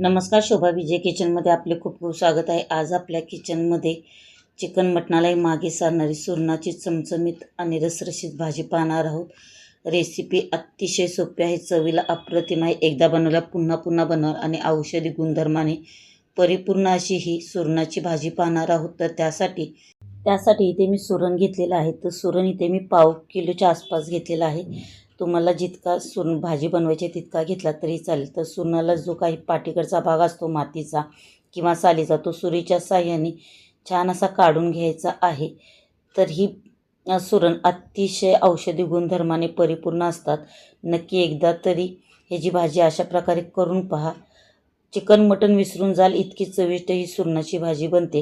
नमस्कार शोभा विजय किचनमध्ये आपले खूप खूप स्वागत आहे. आज आपल्या किचनमध्ये चिकन मटणालाही मागे सारणारी सुरणाची चमचमीत आणि रसरशीत भाजी पाहणार आहोत. रेसिपी अतिशय सोपी आहे चवीला अप्रतिम आहे. एकदा बनवल्या पुन्हा पुन्हा बनवा आणि औषधी गुणधर्माने परिपूर्ण अशी ही सुरणाची भाजी पाहणार आहोत. तर त्यासाठी त्यासाठी इथे मी सुरण घेतलेलं आहे. तर सुरण इथे मी पाव किलोच्या आसपास घेतलेलं आहे. तुम्हाला जितका सुन भाजी बनवायची तितका घेतला तरी चालेल. तर सुरणाला जो काही पाठीकडचा भाग असतो मातीचा किंवा सालीचा तो सुरीच्या साह्याने छान असा काढून घ्यायचा आहे. तर ही सुरण अतिशय औषधी गुणधर्माने परिपूर्ण असतात. नक्की एकदा तरी ह्याची भाजी अशा प्रकारे करून पहा. चिकन मटण विसरून जाल इतकी चविष्ट ही सुरणाची भाजी बनते.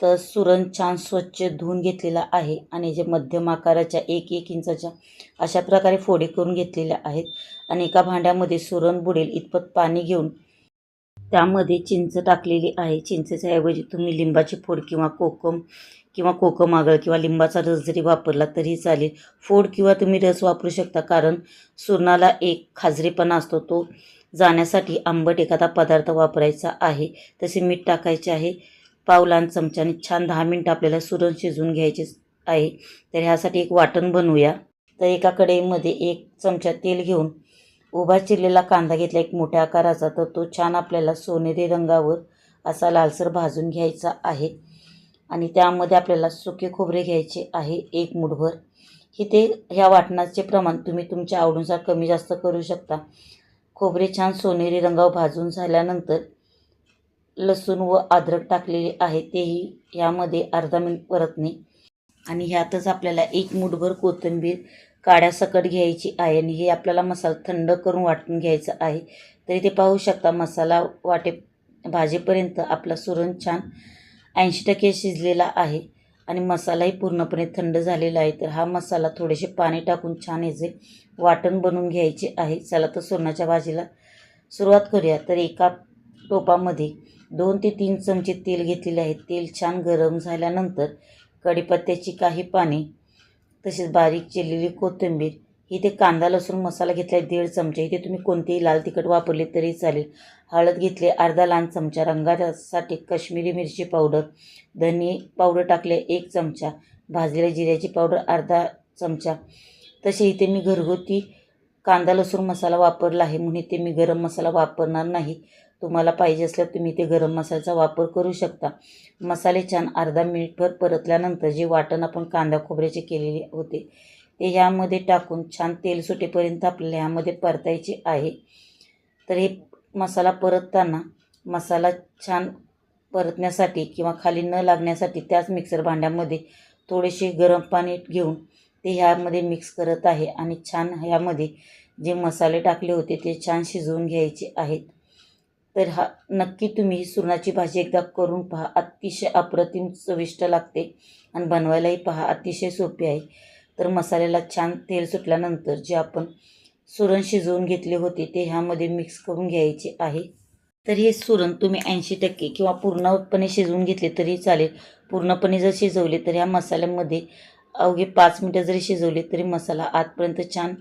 तर सुरण छान स्वच्छ धुवून घेतलेला आहे आणि जे मध्यम आकाराच्या एक एक इंचाच्या अशा प्रकारे फोडी करून घेतलेल्या आहेत. आणि एका भांड्यामध्ये सुरण बुडेल इतपत पाणी घेऊन त्यामध्ये चिंच टाकलेली आहे. चिंचेच्या ऐवजी तुम्ही लिंबाची फोड किंवा कोकम किंवा कोकम आगळ किंवा लिंबाचा रस जरी वापरला तरी चालेल. फोड किंवा तुम्ही रस वापरू शकता कारण सुरणाला एक खाजरेपणा असतो. तो जाण्यासाठी आंबट एखादा पदार्थ वापरायचा आहे. तसे मीठ टाकायचे आहे. पाव लहान चमच्याने छान दहा मिनटं आपल्याला सुरण शिजवून घ्यायचे आहे. तर ह्यासाठी एक वाटण बनवूया. तर एका कढईमध्ये एक चमचा तेल घेऊन उभा चिरलेला कांदा घेतला एक मोठ्या आकाराचा. तर तो छान आपल्याला सोनेरी रंगावर असा लालसर भाजून घ्यायचा आहे. आणि त्यामध्ये आपल्याला सुके खोबरे घ्यायचे आहे एक मुठभर. हे ते ह्या वाटणाचे प्रमाण तुम्ही तुमच्या आवडीनुसार कमी जास्त करू शकता. खोबरे छान सोनेरी रंगावर भाजून झाल्यानंतर लसूण व अद्रक टाकलेले आहे तेही ह्यामध्ये अर्धा मिनिट परतणे आणि ह्यातच आपल्याला एक मुठभर कोथिंबीर काड्यासकट घ्यायची आहे आणि हे आपल्याला मसाला थंड करून वाटून घ्यायचा आहे. तरी ते पाहू शकता मसाला वाटे भाजीपर्यंत आपला सुरण छान ऐंशी टक्के शिजलेला आहे आणि मसालाही पूर्णपणे थंड झालेला आहे. तर हा मसाला थोडेसे पाणी टाकून छान याचे वाटण बनवून घ्यायचे आहे. चला तर सुरणाच्या भाजीला सुरुवात करूया. तर एका टोपामध्ये दोन ते तीन चमचे तेल घेतलेले आहे. तेल छान गरम झाल्यानंतर कढीपत्त्याची काही पाने तसेच बारीक चिरलेली कोथिंबीर इथे कांदा लसूण मसाला घेतला आहे दीड चमचा. इथे तुम्ही कोणतेही लाल तिखट वापरले तरी चालेल. हळद घेतली अर्धा लहान चमचा. रंगासाठी कश्मीरी मिरची पावडर धनी पावडर टाकले एक चमचा. भाजलेल्या जिऱ्याची पावडर अर्धा चमचा. तसे इथे मी घरगुती कांदा लसूण मसाला वापरला आहे. म्हणून इथे मी गरम मसाला वापरणार नाही. तुम्हाला पाहिजे असल्यास तुम्ही ते गरम मसाल्याचा वापर करू शकता. मसाले छान अर्धा मिनिटभर परतल्यानंतर जे वाटण आपण कांदा खोबऱ्याचे केलेले होते ते ह्यामध्ये टाकून छान तेल सुटेपर्यंत आपल्याला ह्यामध्ये परतायचे आहे. तर हे मसाला परतताना मसाला छान परतण्यासाठी किंवा खाली न लागण्यासाठी त्याच मिक्सर भांड्यामध्ये थोडेसे गरम पाणी घेऊन ते ह्यामध्ये मिक्स करत आहे आणि छान ह्यामध्ये जे मसाले टाकले होते ते छान शिजवून घ्यायचे आहेत. तर हा नक्की तुम्ही ही सुरणाची भाजी एकदा करून पहा. अतिशय अप्रतिम चविष्ट लागते आणि बनवायलाही पहा. अतिशय सोपी आहे. तर मसाल्याला छान तेल सुटल्यानंतर जे आपण सुरण शिजवून घेतले होते ते ह्यामध्ये मिक्स करून घ्यायचे आहे. तर हे सुरण तुम्ही ऐंशी टक्के किंवा पूर्णपणे शिजवून घेतले तरी चालेल. पूर्णपणे जर शिजवले तर ह्या मसाल्यामध्ये अवघे पाच मिनटं जरी शिजवले तरी मसाला आतपर्यंत छान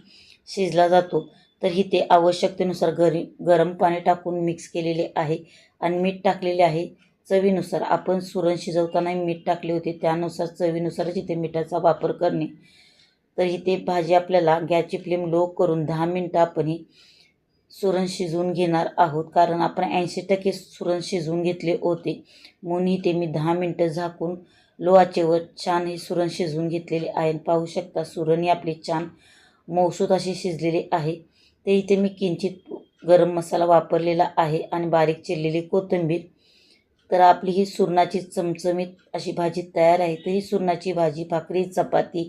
शिजला जातो. तर इथे आवश्यकतेनुसार गरी गरम पाणी टाकून मिक्स केलेले आहे आणि मीठ टाकलेले आहे. चवीनुसार आपण सुरण शिजवताना मीठ टाकले होते. त्यानुसार चवीनुसारच इथे मिठाचा वापर करणे. तर इथे भाजी आपल्याला गॅसची फ्लेम लो करून दहा मिनटं आपण ही सुरण शिजवून घेणार आहोत. कारण आपण ऐंशी टक्के सुरण शिजवून घेतले होते. म्हणून इथे मी दहा मिनटं झाकून लो आचेवर छान हे सुरण शिजवून घेतलेले आहे. पाहू शकता सुरण ही आपली छान मौसूत अशी शिजलेली आहे. ते इथे मी किंचित गरम मसाला वापरलेला आहे आणि बारीक चिरलेली कोथिंबीर. तर आपली ही सुरणाची चमचमीत अशी भाजी तयार आहे. तर ही सुरणाची भाजी भाकरी चपाती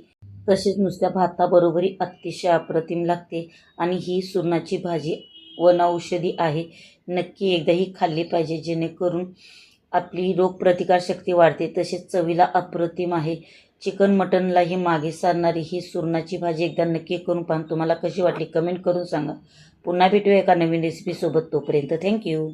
तसेच नुसत्या भाताबरोबरही अतिशय अप्रतिम लागते आणि ही सुरणाची भाजी वनौषधी आहे. नक्की एकदा ही खाल्ली पाहिजे जेणेकरून आपली रोगप्रतिकारशक्ती वाढते तसेच चवीला अप्रतिम आहे. चिकन मटनलाही मागे सारणारी ही सुरणाची भाजी एकदा नक्की करून पाहून तुम्हाला कशी वाटली कमेंट करून सांगा. पुन्हा भेटूया एका नवीन रेसिपीसोबत तोपर्यंत. थँक्यू